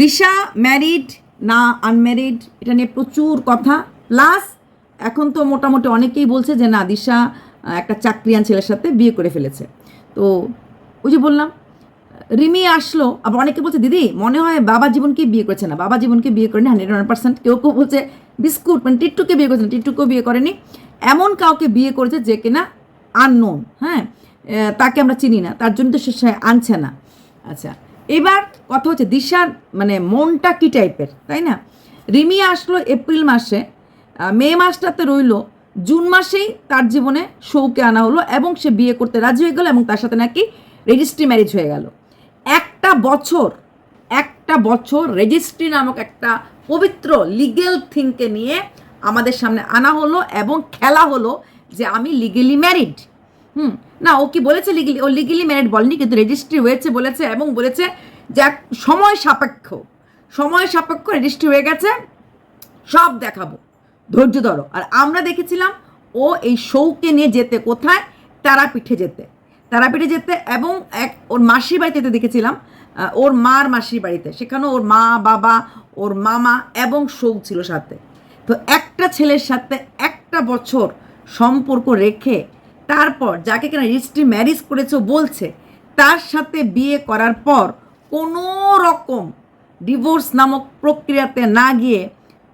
দিশা married না unmarried এটা নিয়ে প্রচুর কথা। প্লাস এখন তো মোটামুটি অনেকেই বলছে যে না দিশা একটা চাকরিয়ান ছেলের সাথে বিয়ে করে ফেলেছে। তো ওই যে বললাম রিমি আসলো আবার অনেকে বলছে দিদি মনে হয় বাবা জীবনকে বিয়ে করেছে না। বাবা জীবনকে বিয়ে করেনি হান্ড্রেড ওয়ান পার্সেন্ট কেউ কেউ বলছে বিস্কুট মানে টিট্টুকে বিয়ে করেছে না, টিট্টুকেও বিয়ে করেনি। এমন কাউকে বিয়ে করেছে যে কিনা আননোন হ্যাঁ? তাকে আমরা চিনি না তার জন্য তো সে আনছে না। আচ্ছা এবার কথা হচ্ছে দিশার মানে মনটা কী টাইপের তাই না? রিমি আসলো এপ্রিল মাসে মে মাসটাতে রইল, জুন মাসেই তার জীবনে শৌকে আনা হলো এবং সে বিয়ে করতে রাজি হয়ে গেল এবং তার সাথে নাকি রেজিস্ট্রি ম্যারেজ হয়ে গেল। একটা বছর একটা বছর রেজিস্ট্রি নামক একটা পবিত্র লিগেল থিংকে নিয়ে আমাদের সামনে আনা হলো এবং খেলা হলো যে আমি লিগেলি ম্যারিড হুম, না, ও কি বলেছে লিগেলি ও লিগেলি ম্যারিড বলেনি, কিন্তু রেজিস্ট্রি হয়েছে বলেছে এবং বলেছে যে সময় সাপেক্ষ সময় সাপেক্ষ রেজিস্ট্রি হয়ে গেছে, সব দেখাবো। ধৈর্য ধরো। আর আমরা দেখেছিলাম ও এই শৌকে নিয়ে যেতে কোথায়? তারাপীঠে যেতে। তারাপীঠে যেতে এবং এক ওর মাসির বাড়িতে যেতে দেখেছিলাম ওর মার মাসির বাড়িতে। সেখানে ওর মা, বাবা, ওর মামা এবং শৌক ছিল সাথে। তো একটা ছেলের সাথে একটা বছর সম্পর্ক রেখে তারপর যাকে কিনা রেজিস্ট্রি ম্যারেজ করেছে বলছে, তার সাথে বিয়ে করার পর কোনো রকম ডিভোর্স নামক প্রক্রিয়াতে না গিয়ে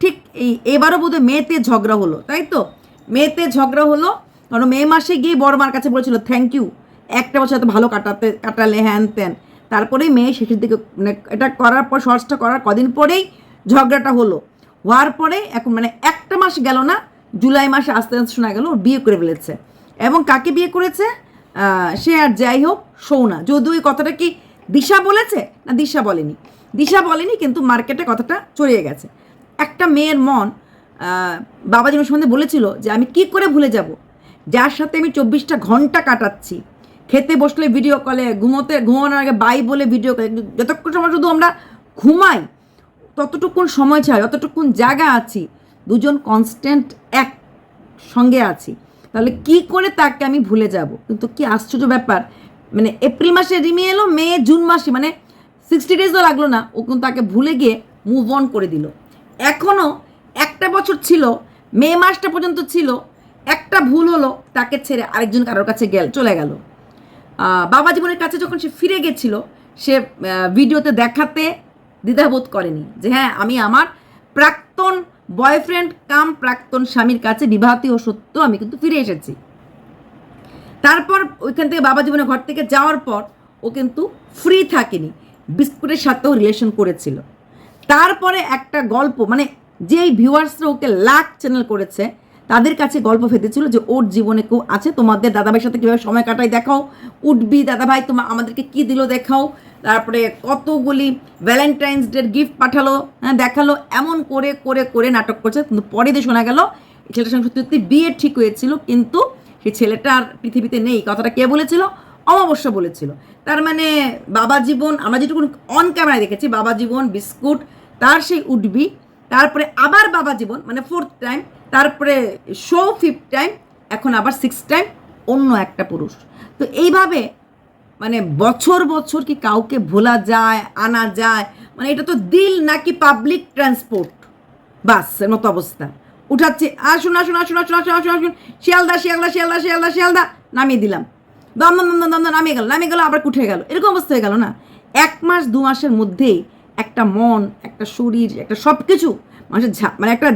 ঠিক এই এবারও বোধহয় মেতে ঝগড়া হলো, তাই তো? মেতে ঝগড়া হলো, কারণ মে মাসে গিয়ে বড় মার কাছে বলেছিল থ্যাংক ইউ একটা বছর এত ভালো কাটাতে, কাটালে, হ্যান ত্যান। তারপরেই মেয়ে শেষের দিকে মানে এটা করার পর সর্চটা করার কদিন পরেই ঝগড়াটা হলো। হওয়ার পরে এখন মানে একটা মাস গেল না, জুলাই মাসে আস্তে আস্তে শোনা গেল বিয়ে করে ফেলেছে। এবং কাকে বিয়ে করেছে? সে আর যাই হোক, সৌনা। যদিও এই কথাটা কি দিশা বলেছে? না, দিশা বলেনি। দিশা বলেনি, কিন্তু মার্কেটে কথাটা ছড়িয়ে গেছে। একটা মেয়ের মন বাবা যেমন সম্বন্ধে বলেছিল যে, আমি কি করে ভুলে যাব? যার সাথে আমি চব্বিশটা ঘণ্টা কাটাচ্ছি। খেতে বসলে ভিডিও কলে ঘুমোতে, ঘুমানোর আগে বাই বলে ভিডিও কলে যতক্ষণ সময় শুধু আমরা ঘুমাই, ততটুকুন সময় ছাড়া যতটুকুন জায়গা আছি। দুজন কনস্ট্যান্ট এক সঙ্গে আছি। তাহলে কি করে তাকে আমি ভুলে যাব? কিন্তু কি আশ্চর্য ব্যাপার। মানে এপ্রিল মাসে রিমি এলো, মে, জুন মাসে মানে সিক্সটি ডেজও লাগল না, ও কিন্তু তাকে ভুলে গিয়ে মুভ অন করে দিল। এখনও একটা বছর ছিল, মে মাসটা পর্যন্ত ছিল, একটা ভুল হলো, তাকে ছেড়ে আরেকজন কারোর কাছে গেল, চলে গেল। বাবা জীবনের কাছে যখন সে ফিরে গেছিল, সে ভিডিওতে দেখাতে দ্বিধাবোধ করেনি যে হ্যাঁ আমি আমার প্রাক্তন বয়ফ্রেন্ড কাম প্রাক্তন স্বামীর কাছে বিবাহতি ও সত্য আমি কিন্তু ফিরে এসেছি। তারপর ওইখান থেকে বাবা জীবনে ঘর থেকে যাওয়ার পর ও কিন্তু ফ্রি থাকেনি। বিস্কুটের সাথেও রিলেশন করেছিল। তারপরে একটা গল্প মানে যেই ভিউয়ার্সরা ওকে লাখ চ্যানেল করেছে তাদের কাছে গল্প ফেতেছিল যে ওর জীবনে কেউ আছে? তোমাদের দাদাভাইয়ের সাথে কীভাবে সময় কাটাই দেখাও? উঠবি দাদাভাই তোমার আমাদেরকে কী দিল দেখাও? তারপরে কতগুলি ভ্যালেন্টাইন্স ডের গিফট পাঠালো হ্যাঁ দেখাল, এমন করে করে করে নাটক করছে। কিন্তু পরে দিয়ে শোনা গেল ছেলেটার সঙ্গে সত্যি সত্যি বিয়ে ঠিক হয়েছিল, কিন্তু সেই ছেলেটা আর পৃথিবীতে নেই। কথাটা কে বলেছিল? অমাবস্যা বলেছিল। তার মানে বাবা জীবন, আমরা যেটুকু অন ক্যামেরায় দেখেছি, বাবা জীবন, বিস্কুট, তার সেই উঠবি তারপরে আবার বাবা জীবন মানে ফোর্থ টাইম তারপরে শো ফিফথ টাইম এখন আবার সিক্স টাইম অন্য একটা পুরুষ। তো এইভাবে মানে বছর বছর কি কাউকে ভোলা যায়, আনা যায় মানে এটা তো দিল নাকি পাবলিক ট্রান্সপোর্ট বাসের মতো অবস্থা। উঠাচ্ছে, আসুন আসুন আসুন আসুন আসুন আসুন আসুন, শিয়ালদা শিয়ালদা শিয়ালদা শিয়ালদা শিয়ালদা, নামিয়ে দিলাম। দম দম দম দম নামিয়ে গেল নামিয়ে গেল, আবার উঠে গেল। এরকম অবস্থা হয়ে গেল না? এক মাস, দু মাসের মধ্যেই একটা মন, একটা শরীর, একটা সব কিছু মানুষের মানে একটা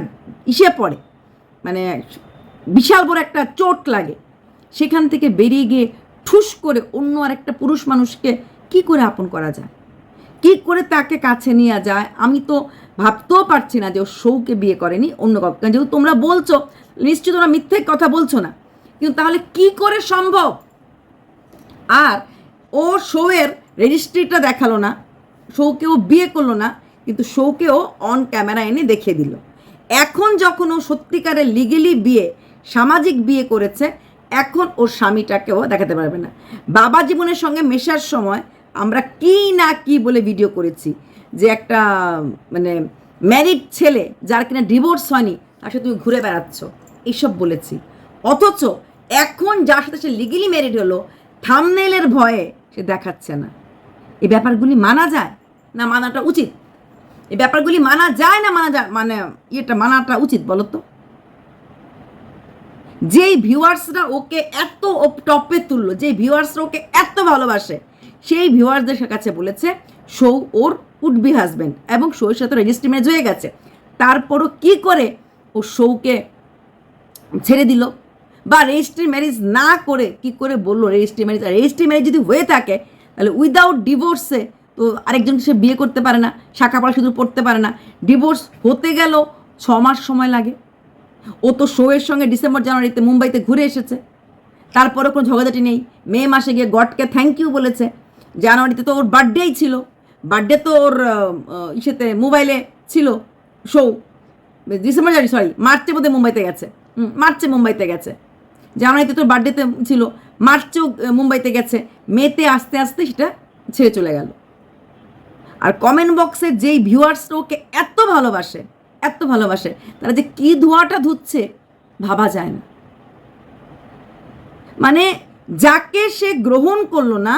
ইসে পড়ে। মানে বিশাল বড় একটা চোট লাগে। সেখান থেকে বেরিয়ে গিয়ে ঠুস করে অন্য আরেকটা পুরুষ মানুষকে কি করে আপন করা যায়? কি করে তাকে কাছে নিয়ে যায়? আমি তো ভাবতেও পারছি না যে ও সৌকে বিয়ে করেনি, অন্য কাউকে যেহেতু তোমরা বলছো নিশ্চয়ই তোমরা মিথ্যে কথা বলছো না। কিন্তু তাহলে কি করে সম্ভব? আর ও শোয়ের রেজিস্ট্রিটা দেখাল না শোকেও বিয়ে করল না, কিন্তু শোকেও অন ক্যামেরা এনে দেখিয়ে দিল। এখন যখন ও সত্যিকারের লিগেলি বিয়ে, সামাজিক বিয়ে করেছে, এখন ওর স্বামীটাকেও দেখাতে পারবে না। বাবা জীবনের সঙ্গে মেশার সময় আমরা কি না কি বলে ভিডিও করেছি যে একটা মানে ম্যারিড ছেলে যার কিনা ডিভোর্স হয়নি, তার সাথে তুমি ঘুরে বেড়াচ্ছ, এইসব বলেছি। অথচ এখন যার সাথে সে লিগেলি ম্যারিড হলো থামনেলের ভয়ে সে দেখাচ্ছে না। এই ব্যাপারগুলি মানা যায় না মানাটা উচিত? এই ব্যাপারগুলি মানা যায় না মানা যায় মানে ইয়েটা মানাটা উচিত বলো তো যেই ভিউয়ার্সরা ওকে এত টপে তুললো, যেই ভিউয়ার্সরা ওকে এত ভালোবাসে, সেই ভিউয়ার্সদের কাছে বলেছে সৌ ওর উড বি হাজব্যান্ড এবং সৌর সাথে রেজিস্ট্রি ম্যারেজ হয়ে গেছে। তারপরও কি করে ও সৌকে ছেড়ে দিল? বা রেজিস্ট্রি ম্যারেজ না করে কি করে বলল রেজিস্ট্রি ম্যারেজ রেজিস্ট্রি ম্যারেজ যদি হয়ে থাকে, তাহলে উইদাউট ডিভোর্সে তো আরেকজনকে সে বিয়ে করতে পারে না, শাখা পড়া শুধু পড়তে পারে না। ডিভোর্স হতে গেল ছ মাস সময় লাগে। ও তো শোয়ের সঙ্গে ডিসেম্বর জানুয়ারিতে মুম্বাইতে ঘুরে এসেছে। তারপরে কোনো ঝগড়াঝাটি নেই। মে মাসে গিয়ে গডকে থ্যাংক ইউ বলেছে। জানুয়ারিতে তো ওর বার্থডেই ছিল। বার্থডে তো ওর ইসেতে মোবাইলে ছিল শো ডিসেম্বর জানুয়ারি সরি মার্চে বোধহয় মুম্বাইতে গেছে। মার্চে মুম্বাইতে গেছে। জানুয়ারিতে তোর বার্থডেতে ছিল। মার্চেও মুম্বাইতে গেছে। মেতে আস্তে আস্তে সেটা ছেড়ে চলে গেল। আর কমেন্ট বক্সে যেই ভিউয়ার্সরা ওকে এত ভালোবাসে এত ভালোবাসে, তারা যে কী ধোঁয়াটা ধুচ্ছে ভাবা যায় না। মানে যাকে সে গ্রহণ করল না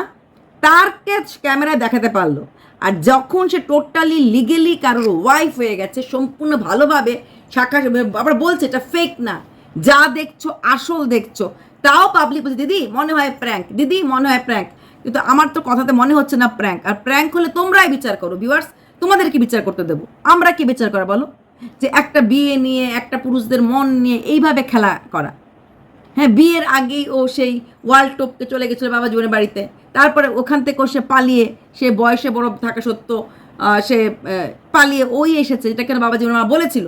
তারকে ক্যামেরায় দেখাতে পারল। আর যখন সে টোটালি লিগেলি কারোর ওয়াইফ হয়ে গেছে, সম্পূর্ণ ভালোভাবে শাখা আবার বলছে, এটা ফেক না। যা দেখছ, আসল দেখছ। তাও পাবলিক বলছে, দিদি, মনে হয় প্র্যাঙ্ক দিদি, মনে হয় প্র্যাঙ্ক কিন্তু আমার তো কথাতে মনে হচ্ছে না প্র্যাঙ্ক আর প্র্যাঙ্ক হলে তোমরাই বিচার করো ভিউয়ার্স তোমাদেরকে বিচার করতে দেবো। আমরা কি বিচার করা বলো? যে একটা বিয়ে নিয়ে, একটা পুরুষদের মন নিয়ে এইভাবে খেলা করা। হ্যাঁ বিয়ের আগেই ও সেই ওয়ার্ল্ড টপকে চলে গেছিল বাবা জীবনের বাড়িতে। তারপরে ওখান থেকে সে পালিয়ে, সে বয়সে বড় থাকা সত্ত্বেও সে পালিয়ে ওই এসেছে এটা কেন বাবা জীবনের মা বলেছিল।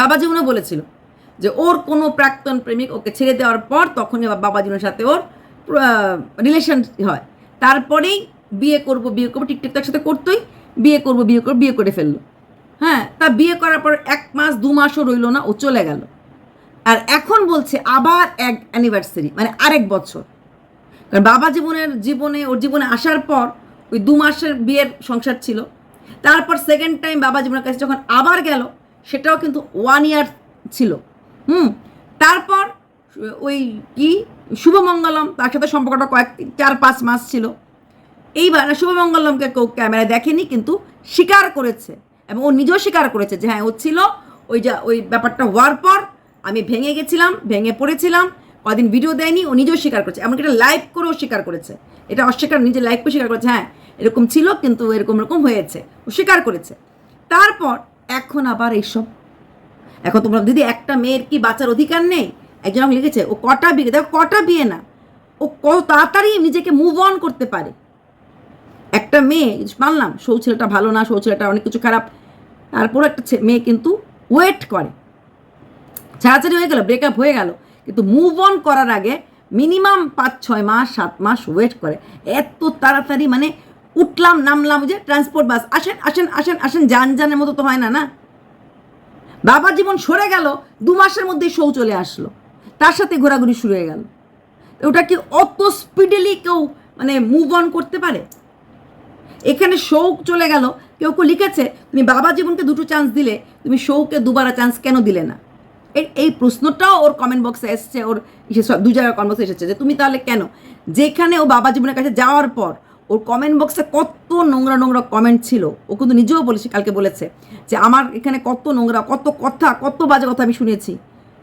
বাবা জীবনও বলেছিল যে ওর কোনো প্রাক্তন প্রেমিক ওকে ছেড়ে দেওয়ার পর তখনই বাবা জীবনের সাথে ওর রিলেশন হয়। তারপরেই বিয়ে করব, বিয়ে করব টিকটিক তো একসাথে করতোই, বিয়ে করব, বিয়ে করব, বিয়ে করে ফেলল। হ্যাঁ তা বিয়ে করার পর এক মাস, দু মাসও রইল না, ও চলে গেল। আর এখন বলছে আবার এক অ্যানিভার্সারি মানে আরেক বছর। কারণ বাবা জীবনের, জীবনে, ওর জীবনে আসার পর ওই দু মাসের বিয়ের সংসার ছিল। তারপর সেকেন্ড টাইম বাবা জীবনের কাছে যখন আবার গেল, সেটাও কিন্তু ওয়ান ইয়ার ছিল। হুম, তারপর ওই কি? শুভমঙ্গলম, তার সাথে সম্পর্কটা কয়েক চার পাঁচ মাস ছিল। এইবার শুভমঙ্গলমকে কেউ ক্যামেরায় দেখেনি, কিন্তু স্বীকার করেছে। এবং ও নিজেও স্বীকার করেছে যে হ্যাঁ ও ছিল ওই যা, ওই ব্যাপারটা হওয়ার পর আমি ভেঙে গেছিলাম, ভেঙে পড়েছিলাম, কদিন ভিডিও দেয়নি, ও নিজেও স্বীকার করেছে। এমনকি এটা লাইভ করেও স্বীকার করেছে। এটা অস্বীকার নিজে লাইভ করে স্বীকার করেছে। হ্যাঁ এরকম ছিল, কিন্তু এরকম এরকম হয়েছে। ও স্বীকার করেছে। তারপর এখন আবার এইসব। এখন তোমরা, দিদি, একটা মেয়ের কি বাঁচার অধিকার নেই? একজন আমাকে লিখেছে, ও কটা বিয়ে দেখো, কটা বিয়ে না, ও কত তাড়াতাড়ি নিজেকে মুভ অন করতে পারে। একটা মেয়ে, মানলাম, সৌ ছেলেটা ভালো না, সৌ ছেলেটা অনেক কিছু খারাপ, তারপর একটা মেয়ে কিন্তু ওয়েট করে। ছাড়াছাড়ি হয়ে গেল ব্রেকআপ হয়ে গেল, কিন্তু মুভ অন করার আগে মিনিমাম পাঁচ, ছয় মাস, সাত মাস ওয়েট করে। এত তাড়াতাড়ি মানে উঠলাম, নামলাম যে ট্রান্সপোর্ট বাস আসেন আসেন আসেন আসেন যান যানের মতো তো হয় না না? বাবার জীবন সরে গেল, দু মাসের মধ্যেই শৌ চলে আসলো। তার সাথে ঘোরাঘুরি শুরু হয়ে গেল। ওটা কি অত স্পিডিলি কেউ মানে মুভ অন করতে পারে? এখানে শৌক চলে গেল। কেউ কেউ লিখেছে, তুমি বাবা জীবনকে দুটো চান্স দিলে, তুমি শৌকে দুবার চান্স কেন দিলে না? এই প্রশ্নটাও ওর কমেন্ট বক্সে এসছে, ওর দু জায়গায় কমেন্ট বক্সে এসেছে যে, তুমি তাহলে কেন? যেখানে ও বাবা জীবনের কাছে যাওয়ার পর, ওর কমেন্ট বক্সে কত নোংরা নোংরা কমেন্ট ছিল। ও কিন্তু নিজেও বলেছে, কালকে বলেছে যে, আমার এখানে কত নোংরা, কত কথা, কত বাজে কথা আমি শুনেছি।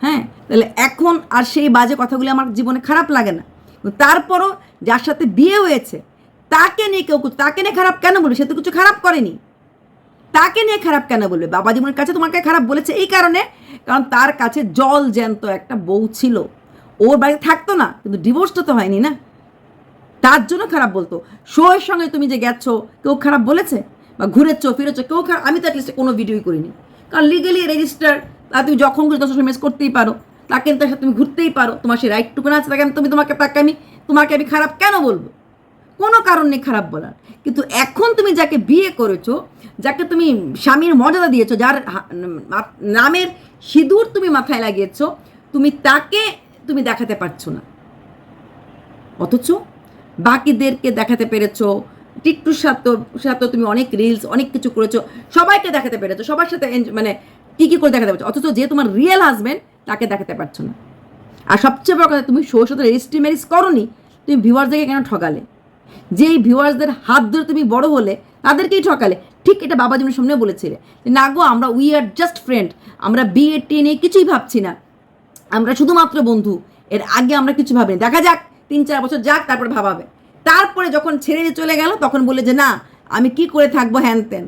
হ্যাঁ? তাহলে এখন আর সেই বাজে কথাগুলি আমার জীবনে খারাপ লাগে না। তারপরও যার সাথে বিয়ে হয়েছে, তাকে নিয়ে কেউ তাকে নিয়ে খারাপ কেন বলবে? সে তো কিছু খারাপ করেনি। তাকে নিয়ে খারাপ কেন বলবে? বাবা জীবনের কাছে তোমাকে খারাপ বলেছে এই কারণে, কারণ তার কাছে জল জ্যান্ত একটা বউ ছিল। ওর বাড়িতে থাকতো না, কিন্তু ডিভোর্সটা তো হয়নি না। তার জন্য খারাপ বলতো। শোয়ের সঙ্গে তুমি যে গেছো, কেউ খারাপ বলেছে? বা ঘুরেছো, ফিরেছো, কেউ খারাপ আমি তো অ্যাটলিস্ট কোনো ভিডিওই করিনি। কারণ লিগেলি রেজিস্টার তা তুমি যখন খুশি তখন মেস করতেই পারো। তাকে তার সাথে তুমি ঘুরতেই পারো। তোমার সেই রাইটটুকু আছে, তাকে আমি- তুমি তোমাকে তাকে আমি তোমাকে আমি খারাপ কেন বলব? কোনো কারণ নেই খারাপ বলার। কিন্তু এখন তুমি যাকে বিয়ে করেছ, যাকে তুমি স্বামীর মর্যাদা দিয়েছ, যার নামের সিঁদুর তুমি মাথায় লাগিয়েছো, তুমি তাকে তুমি দেখাতে পারছ না। অথচ বাকিদেরকে দেখাতে পেরেছ, টিট্টুর সাথে সাথে তুমি অনেক রিলস অনেক কিছু করেছ, সবাইকে দেখাতে পেরেছ, সবার সাথে মানে কী কী করে দেখাতে পারছ? অথচ যে তোমার রিয়েল হাজব্যান্ড তাকে দেখাতে পারছ না। আর সবচেয়ে বড় কথা, তুমি শোর সাথে রেজিস্ট্রি ম্যারেজ করনি, তুমি ভিউয়ার্সদেরকে কেন ঠকালে? যেই ভিউয়ার্সদের হাত ধরে তুমি বড় হলে, তাদেরকেই ঠকালে। ঠিক এটা বাবা জীবনের সামনে বলেছিলে না গো, আমরা উই আর জাস্ট ফ্রেন্ড আমরা বিয়ে টেনে কিছুই ভাবছি না। আমরা শুধুমাত্র বন্ধু, এর আগে আমরা কিছু ভাবিনি। দেখা যাক, তিন চার বছর যাক, তারপরে ভাবাবে। তারপরে যখন ছেড়ে চলে গেল, তখন বলে যে, না, আমি কি করে থাকব হ্যান ত্যান?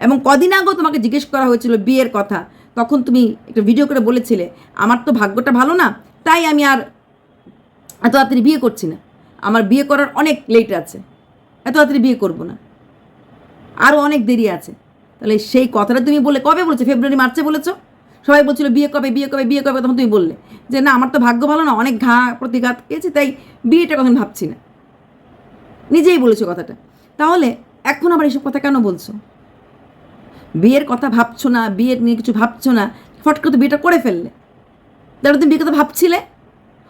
এবং কদিন আগেও তোমাকে জিজ্ঞেস করা হয়েছিল বিয়ের কথা। তখন তুমি একটা ভিডিও করে বলেছিলে, আমার তো ভাগ্যটা ভালো না, তাই আমি আর এত তাড়াতাড়ি বিয়ে করছি না। আমার বিয়ে করার অনেক লেট আছে, এত তাড়াতাড়ি বিয়ে করব না। আরও অনেক দেরি আছে। তাহলে সেই কথাটা তুমি বলে, কবে বলেছ? ফেব্রুয়ারি, মার্চে বলেছ? সবাই বলছিল, বিয়ে কবে বিয়ে কবে বিয়ে কবে? তখন তুমি বললে যে, না, আমার তো ভাগ্য ভালো না, অনেক ঘা, প্রতিঘাত পেয়েছি তাই বিয়েটা কখন ভাবছি না। নিজেই বলেছ কথাটা। তাহলে এখন আবার এসব কথা কেন বলছো? বিয়ের কথা ভাবছ না, বিয়ের নিয়ে কিছু ভাবছ না, ফট করে তো বিয়েটা করে ফেললে। তাহলে তুমি বিয়ের কথা ভাবছিলে?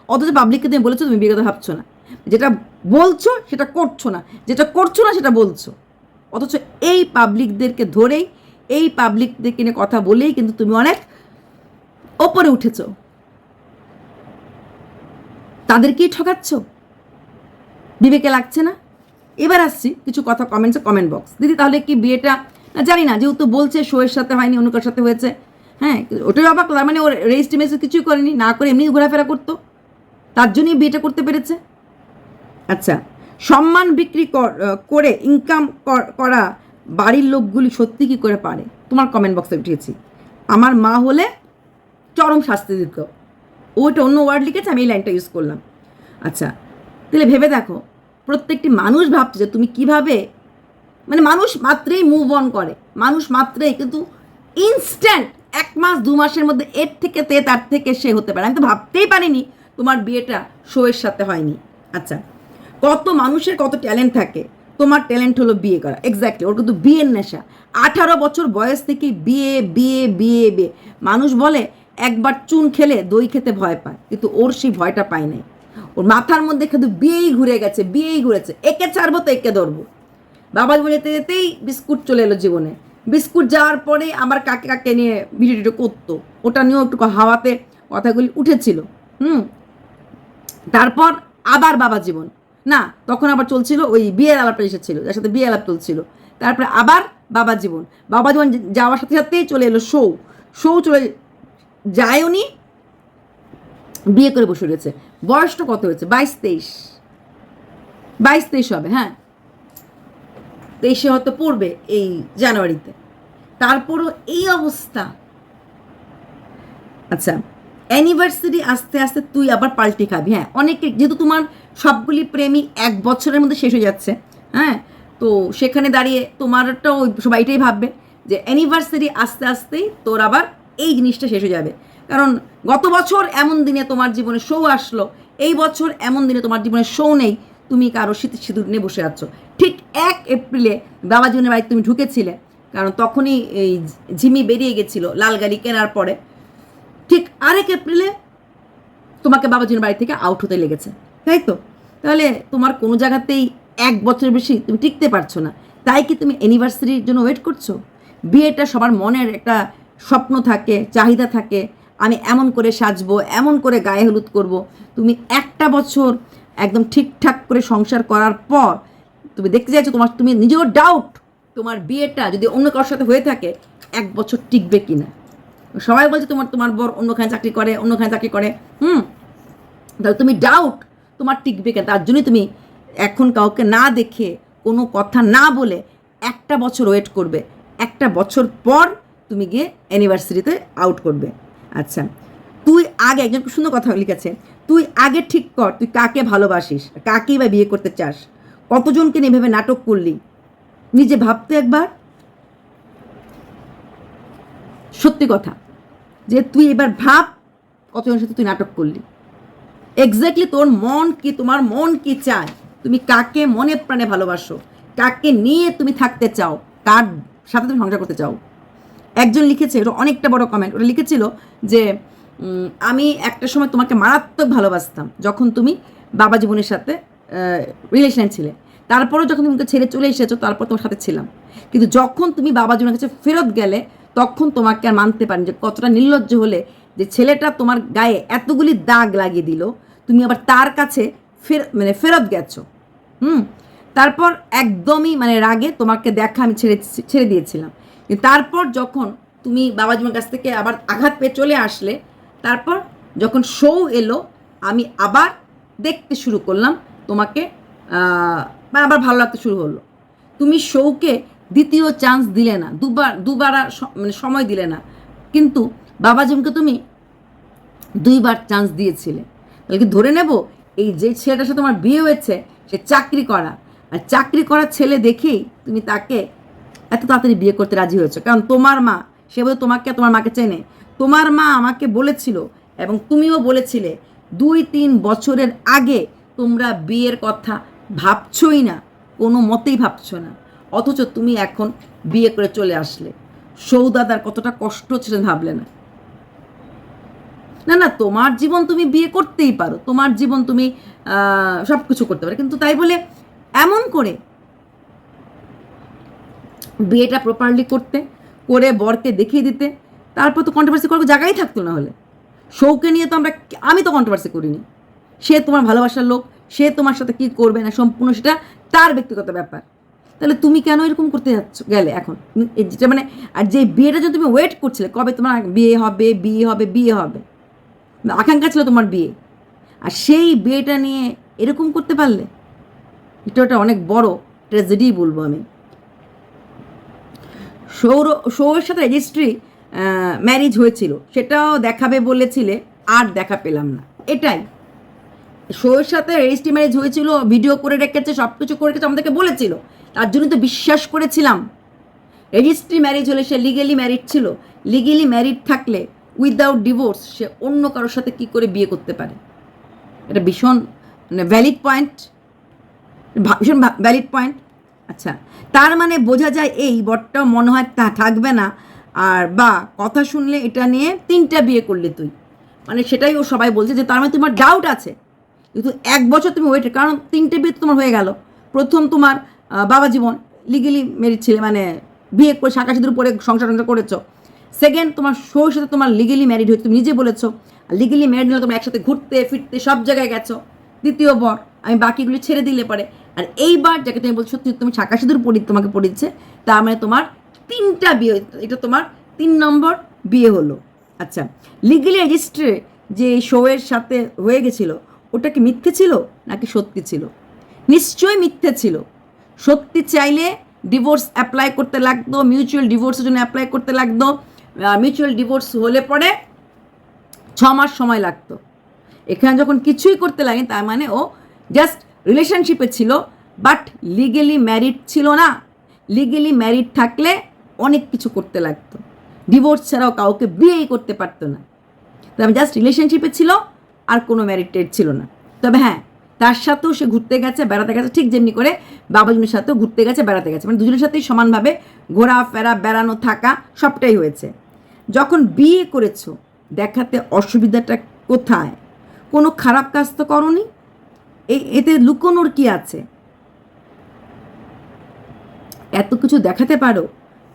অথচ পাবলিককে তুমি বলেছ তুমি বিয়ের কথা ভাবছ না। যেটা বলছো সেটা করছ না, যেটা করছ না সেটা বলছো। অথচ এই পাবলিকদেরকে ধরেই, এই পাবলিকদেরকে নিয়ে কথা বলেই কিন্তু তুমি অনেক ওপরে উঠেছো। তাদেরকেই ঠকাচ্ছ? বিবেকে লাগছে না? এবার আসছি কিছু কথা কমেন্টসে কমেন্ট বক্স দিদি, তাহলে কি বিয়েটা জানি না, যেহেতু বলছে শোয়ের সাথে হয়নি অন্য কার সাথে হয়েছে। হ্যাঁ ওটাই অবাক তার মানে ওর রেজিস্ট্রি মেসেজ কিছুই করেনি, না করে এমনি ঘোরাফেরা করতো। তার জন্যই বিয়েটা করতে পেরেছে। আচ্ছা সম্মান বিক্রি কর- করে ইনকাম করা বাড়ির লোকগুলি সত্যি কি করে পারে? তোমার কমেন্ট বক্সে উঠিয়েছি। আমার মা হলে চরম শাস্তি দিত। ওটা অন্য ওয়ার্ড লিখেছে, আমি এই লাইনটা ইউজ করলাম। আচ্ছা তাহলে ভেবে দেখো, প্রত্যেকটি মানুষ ভাবছে যে তুমি কীভাবে মানে মানুষ মাত্রেই মুভ অন করে। মানুষ মাত্রেই, কিন্তু ইনস্ট্যান্ট এক মাস, দু মাসের মধ্যে এর থেকে তে, তার থেকে সে হতে পারে। আমি তো ভাবতেই পারিনি তোমার বিয়েটা শোয়ের সাথে হয়নি। আচ্ছা কত মানুষের কত ট্যালেন্ট থাকে, তোমার ট্যালেন্ট হলো বিয়ে করা। এক্স্যাক্টলি ওর কিন্তু বিয়ের নেশা। আঠারো বছর বয়স থেকে বিয়ে বিয়ে বিয়ে বিয়ে। মানুষ বলে, একবার চুন খেলে দই খেতে ভয় পায়, কিন্তু ওর সেই ভয়টা পায় নাই। ওর মাথার মধ্যে শুধু বিয়েই ঘুরে গেছে, বিয়েই ঘুরেছে। একে ছাড়বো তো একে ধরবো। বাবা জীবনে যেতে যেতেই বিস্কুট চলে এলো জীবনে। বিস্কুট যাওয়ার পরে আমার কাকে কাকে নিয়ে ভিডিও টিডিও করতো, ওটা নিয়েও একটু হাওয়াতে কথাগুলি উঠেছিল। হুম, তারপর আবার বাবা জীবন। না, তখন আবার চলছিল ওই বিয়ের আলাপটা এসেছিল যার সাথে বিয়ে আলাপ চলছিল। তারপরে আবার বাবা জীবন। বাবা জীবন যাওয়ার সাথে সাথেই চলে এলো শো। শো চলে যায় উনি বিয়ে করে বসে রয়েছে। বয়সটা কত হয়েছে? বাইশ তেইশ। বাইশ তেইশ হবে হ্যাঁ। তেইশে হয়তো পড়বে এই জানুয়ারিতে। তারপরও এই অবস্থা। আচ্ছা অ্যানিভার্সারি আস্তে আস্তে তুই আবার পাল্টে খাবি হ্যাঁ? অনেকে, যেহেতু তোমার সবগুলি প্রেমই এক বছরের মধ্যে শেষ হয়ে যাচ্ছে হ্যাঁ? তো সেখানে দাঁড়িয়ে তোমারটাও ওই সবাই এটাই ভাববে যে অ্যানিভার্সারি আস্তে আস্তেই তোর আবার এই জিনিসটা শেষ হয়ে যাবে। কারণ গত বছর এমন দিনে তোমার জীবনে শো আসলো, এই বছর এমন দিনে তোমার জীবনে শো নেই, তুমি কারও শীত সিঁদুর নিয়ে বসে আছো। ঠিক এক এপ্রিলে বাবা জীবনের বাড়িতে তুমি ঢুকেছিলে, কারণ তখনই এই ঝিমি বেরিয়ে গেছিল লাল গাড়ি কেনার পরে। ঠিক আরেক এপ্রিলে তোমাকে বাবাজির বাড়ি থেকে আউট হতে লেগেছে, তাই তো? তাহলে তোমার কোনো জায়গাতেই এক বছরের বেশি তুমি টিকতে পারছ না। তাই কি তুমি অ্যানিভার্সারির জন্য ওয়েট করছ? বিয়েটা সবার মনের একটা স্বপ্ন থাকে, চাহিদা থাকে, আমি এমন করে সাজবো, এমন করে গায়ে হলুদ করব। তুমি একটা বছর একদম ঠিকঠাক করে সংসার করার পর তুমি দেখতে চাইছো তোমার, তুমি নিজেও ডাউট তোমার বিয়েটা যদি অন্য কারোর সাথে হয়ে থাকে, এক বছর টিকবে কি না সবাই বলছে তোমার তোমার বর অন্যখানে চাকরি করে, অন্যখানে চাকরি করে। হুম? তাহলে তুমি ডাউট তোমার টিকবে কেন? তার জন্যই তুমি এখন কাউকে না দেখে, কোনো কথা না বলে একটা বছর ওয়েট করবে। একটা বছর পর তুমি গিয়ে অ্যানিভার্সারিতে আউট করবে। আচ্ছা তুই আগে একজন সুন্দর কথা লিখেছে, তুই আগে ঠিক কর, তুই কাকে ভালোবাসিস? কাকেই বা বিয়ে করতে চাস? কতজনকে নিয়ে ভেবে নাটক করলি? নিজে ভাবতে একবার? সত্যি কথা, যে তুই এবার ভাব কতজনের সাথে তুই নাটক করলি। এক্স্যাক্টলি তোর মন কি, তোমার মন কি চায়? তুমি কাকে মনে প্রাণে ভালোবাসো? কাকে নিয়ে তুমি থাকতে চাও? কার সাথে তুমি সংসার করতে চাও? একজন লিখেছে ওটা অনেকটা বড় কমেন্ট ওটা লিখেছিল যে আমি একটা সময় তোমাকে মারাত্মক ভালোবাসতাম, যখন তুমি বাবা জীবনের সাথে রিলেশনে ছিলে। তারপরেও যখন তুমি ছেড়ে চলে এসেছ, তারপর তোমার সাথে ছিলাম। কিন্তু যখন তুমি বাবা জীবনের কাছে ফেরত গেলে, তখন তোমাকে আর মানতে পারেন যে কতটা নির্লজ্জ হলে যে ছেলেটা তোমার গায়ে এতগুলি দাগ লাগিয়ে দিল, তুমি আবার তার কাছে ফের মানে ফেরত গেছো। হুম? তারপর একদমই মানে রাগে তোমাকে দেখা আমি ছেড়ে ছেড়ে দিয়েছিলাম। তারপর যখন তুমি বাবা বাবাজিমার কাছ থেকে আবার আঘাত পেয়ে চলে আসলে, তারপর যখন শো এলো, আমি আবার দেখতে শুরু করলাম তোমাকে মানে আবার ভালো লাগতে শুরু হলো। তুমি শোকে দ্বিতীয় চান্স দিলে না, দুবার দুবার মানে সময় দিলে না। কিন্তু বাবাজিমকে তুমি দুইবার চান্স দিয়েছিলে। তাহলে কি ধরে নেব? এই যে ছেলেটার সাথে তোমার বিয়ে হয়েছে, সে চাকরি করা। আর চাকরি করা ছেলে দেখেই তুমি তাকে এত তাড়াতাড়ি বিয়ে করতে রাজি হয়েছো। কারণ তোমার মা, সে বোধ তোমাকে তোমার মাকে চেনে। তোমার মা আমাকে বলেছিল এবং তুমিও বলেছিলে দুই তিন বছরের আগে তোমরা বিয়ের কথা ভাবছই না, কোনো মতেই ভাবছ না। অথচ তুমি এখন বিয়ে করে চলে আসলে। সৌদাদার কতটা কষ্ট ছিল ভাবলে না। না না, তোমার জীবন তুমি বিয়ে করতেই পারো। তোমার জীবন তুমি সব কিছু করতে পারো। কিন্তু তাই বলে এমন করে বিয়েটা প্রপারলি করতে, করে বরকে দেখিয়ে দিতে, তারপর তো কন্ট্রোভার্সি করার জায়গায় থাকতো না হলে। শৌকে নিয়ে তো আমরা, আমি তো কন্ট্রোভার্সি করিনি। সে তোমার ভালোবাসার লোক সে তোমার সাথে কি করবে না, সম্পূর্ণ সেটা তার ব্যক্তিগত ব্যাপার। তাহলে তুমি কেন এরকম করতে যাচ্ছ, গেলে এখন? যেটা মানে আর যে বিয়েটা যদি তুমি ওয়েট করছিলে, কবে তোমার বিয়ে হবে বিয়ে হবে বিয়ে হবে? আকাঙ্ক্ষা ছিল তোমার বিয়ে। আর সেই বিয়েটা নিয়ে এরকম করতে পারলে? এটা ওটা অনেক বড় ট্র্যাজেডি বলব আমি। সৌর সৌরের সাথে রেজিস্ট্রি ম্যারিজ হয়েছিল। সেটাও দেখাবে বলেছিলে, আর দেখা পেলাম না। এটাই। শোয়ের সাথে রেজিস্ট্রি ম্যারেজ হয়েছিল ভিডিও করে রেখেছে সব কিছু করে রেখেছে, আমাদেরকে বলেছিল। তার জন্য তো বিশ্বাস করেছিলাম। রেজিস্ট্রি ম্যারেজ হলে সে লিগেলি ম্যারিড ছিল। লিগেলি ম্যারিড থাকলে উইদাউট ডিভোর্স সে অন্য কারোর সাথে কি করে বিয়ে করতে পারে? এটা ভীষণ মানে ভ্যালিড পয়েন্ট ভীষণ ভ্যালিড পয়েন্ট আচ্ছা তার মানে বোঝা যায় এই বরটা মনে হয় তা থাকবে না। আর বা, কথা শুনলে এটা নিয়ে তিনটা বিয়ে করলে তুই। মানে সেটাই ও সবাই বলছে যে তার মানে তোমার ডাউট আছে। কিন্তু এক বছর তুমি ওয়েট কারণ তিনটে বিয়ে তোমার হয়ে গেল। প্রথম তোমার বাবা জীবন লিগেলি মেরিট ছিলে মানে বিয়ে করে শাঁকা সিঁদুর পরে সংসার টংসার করেছ। সেকেন্ড তোমার শোর সাথে তোমার লিগেলি ম্যারিড হয়ে তুমি নিজে বলেছ লিগেলি ম্যারিড হলে তোমরা একসাথে ঘুরতে, ফিরতে সব জায়গায় গেছো। দ্বিতীয় বর, আমি বাকিগুলি ছেড়ে দিলে পারে। আর এইবার যাকে তুমি বলছো, সত্যি তুমি শাঁকা সিঁদুর পরি তোমাকে পড়িয়েছে, তার মানে তোমার তিনটা বিয়ে এটা তোমার তিন নম্বর বিয়ে হলো। আচ্ছা লিগেলি রেজিস্ট্রে যে শোয়ের সাথে হয়ে গেছিল ওটা কি মিথ্যে ছিল নাকি সত্যি ছিল? নিশ্চয়ই মিথ্যে ছিল। সত্যি চাইলে ডিভোর্স অ্যাপ্লাই করতে লাগতো মিউচুয়াল ডিভোর্সের জন্য অ্যাপ্লাই করতে লাগতো মিউচুয়াল ডিভোর্স হলে পরে ছ মাস সময় লাগতো। এখানে যখন কিছুই করতে লাগে তার মানে ও জাস্ট রিলেশনশিপে ছিল বাট লিগেলি ম্যারিড ছিল না। লিগেলি ম্যারিড থাকলে অনেক কিছু করতে লাগতো। ডিভোর্স ছাড়াও কাউকে বিয়েই করতে পারতো না। তবে জাস্ট রিলেশনশিপে ছিল আর কোনো ম্যারিটেড ছিল না। তবে হ্যাঁ তার সাথেও সে ঘুরতে গেছে, বেড়াতে গেছে, ঠিক যেমনি করে বাবাজনের সাথেও ঘুরতে গেছে, বেড়াতে গেছে। মানে দুজনের সাথেই সমানভাবে ঘোরাফেরা, বেড়ানো, থাকা সবটাই হয়েছে। যখন বিয়ে করেছ, দেখাতে অসুবিধাটা কোথায়? কোনো খারাপ কাজ তো করনি? এতে লুকোনোর কি আছে? এত কিছু দেখাতে পারো?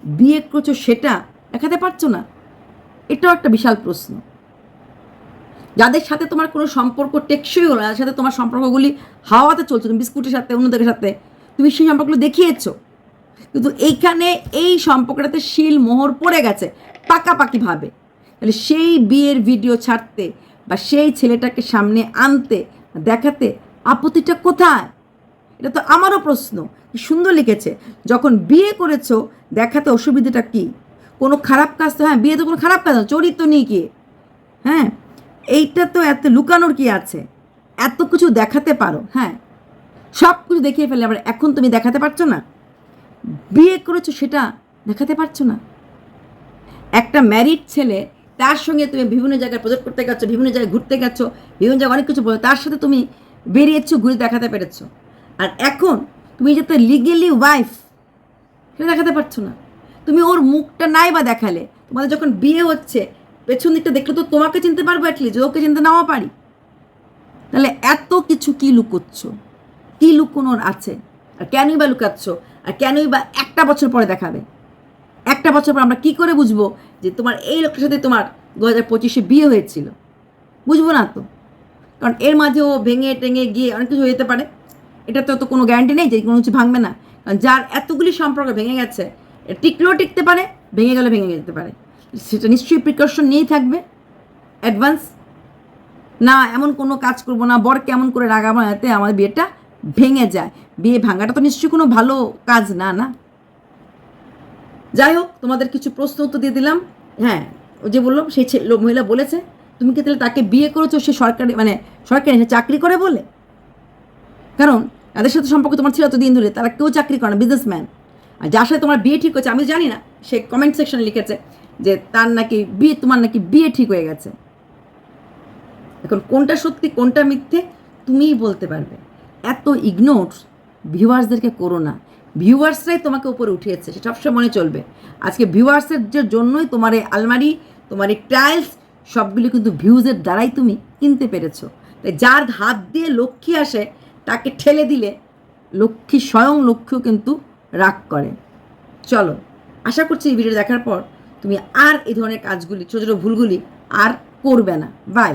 বিয়ে করছ সেটা দেখাতে পারছ না? এটাও একটা বিশাল প্রশ্ন। যাদের সাথে তোমার কোনো সম্পর্ক টেকসই হলো যাদের সাথে তোমার সম্পর্কগুলি হাওয়াতে চলছে, তুমি বিস্কুটের সাথে, অন্যদের সাথে, তুমি সেই সম্পর্কগুলো দেখিয়েছো। কিন্তু এইখানে এই সম্পর্কটাতে শিল মোহর পড়ে গেছে, পাকাপাকিভাবে। তাহলে সেই বিয়ের ভিডিও ছাড়তে বা সেই ছেলেটাকে সামনে আনতে দেখাতে আপত্তিটা কোথায়? এটা তো আমারও প্রশ্ন। সুন্দর লিখেছে, যখন বিয়ে করেছ, দেখাতে অসুবিধাটা কি? কোনো খারাপ কাজ তো হ্যাঁ বিয়ে তো কোনো খারাপ কাজ না, চরিত্র নেই কি হ্যাঁ এইটা তো এত লুকানোর কি আছে? এত কিছু দেখাতে পারো হ্যাঁ? সব কিছু দেখিয়ে ফেলে আবার এখন তুমি দেখাতে পারছ না? বিয়ে করেছ সেটা দেখাতে পারছ না? একটা ম্যারিড ছেলে, তার সঙ্গে তুমি বিভিন্ন জায়গায় প্রজেক্ট করতে গেছো, বিভিন্ন জায়গায় ঘুরতে গেছো, বিভিন্ন জায়গায় অনেক কিছু বলো, তার সাথে তুমি বেরিয়েছো, ঘুরে দেখাতে পেরেছ। আর এখন তুমি যাতে লিগেলি ওয়াইফ সেটা দেখাতে পারছ না। তুমি ওর মুখটা নাই বা দেখালে, তোমাদের যখন বিয়ে হচ্ছে পেছন দিকটা দেখলে তো তোমাকে চিনতে পারব অ্যাটলিস্ট ওকে চিনতে নাও পারি। তাহলে এত কিছু কি লুকোচ্ছ? কি লুকোনোর আছে? আর কেনই বা লুকাচ্ছ? আর কেনই বা একটা বছর পরে দেখাবে? একটা বছর পর আমরা কি করে বুঝব যে তোমার এই লোকের সাথে তোমার দু হাজার পঁচিশে বিয়ে হয়েছিল? বুঝব না তো। কারণ এর মাঝে ও ভেঙে টেঙে গিয়ে অনেক কিছু হয়ে যেতে পারে। এটা তো তো কোনো গ্যারান্টি নেই যে কোনো কিছু ভাঙবে না। কারণ যার এতগুলি সম্পর্ক ভেঙে গেছে টিকলেও টিকতে পারে, ভেঙে গেলে ভেঙে যেতে পারে। সেটা নিশ্চয়ই প্রিকশন নিয়েই থাকবে। অ্যাডভান্স না, এমন কোনো কাজ করব না বর কেমন করে রাগাবো এতে আমার বিয়েটা ভেঙে যায়। বিয়ে ভাঙাটা তো নিশ্চয়ই কোনো ভালো কাজ না না? যাই হোক, তোমাদের কিছু প্রশ্ন উত্তর দিয়ে দিলাম। হ্যাঁ ও যে বলল সেই ছেলে মহিলা বলেছে, তুমি কি তাহলে তাকে বিয়ে করেছ সে সরকারি মানে সরকারি চাকরি করে বলে? কারণ, তাদের সাথে সম্পর্ক তোমার ছিল দিন ধরে, তারা কেউ চাকরি করে না বিজনেসম্যান আর যার সাথে তোমার বিয়ে ঠিক হয়েছে, আমি জানি না, সে কমেন্ট সেকশনে লিখেছে যে তার নাকি বিয়ে, তোমার নাকি বিয়ে ঠিক হয়ে গেছে। এখন কোনটা সত্যি, কোনটা মিথ্যে, তুমিই বলতে পারবে। এত ইগনোর ভিউয়ার্সদেরকে করো না। ভিউয়ার্সরাই তোমাকে উপরে উঠিয়েছে, সেটা সবসময় মনে চলবে। আজকে ভিউয়ার্সের জন্যই তোমার এই আলমারি, তোমার এই টাইলস সবগুলি কিন্তু ভিউজের দ্বারাই তুমি কিনতে পেরেছ। তাই যার হাত দিয়ে লক্ষ্মী আসে, তাকে ঠেলে দিলে লক্ষ্মী স্বয়ং লক্ষ্মীও কিন্তু রাগ করে। চলো, আশা করছি এই ভিডিও দেখার পর তুমি আর এই ধরনের কাজগুলি ছোটো ছোটো ভুলগুলি আর করবে না। বাই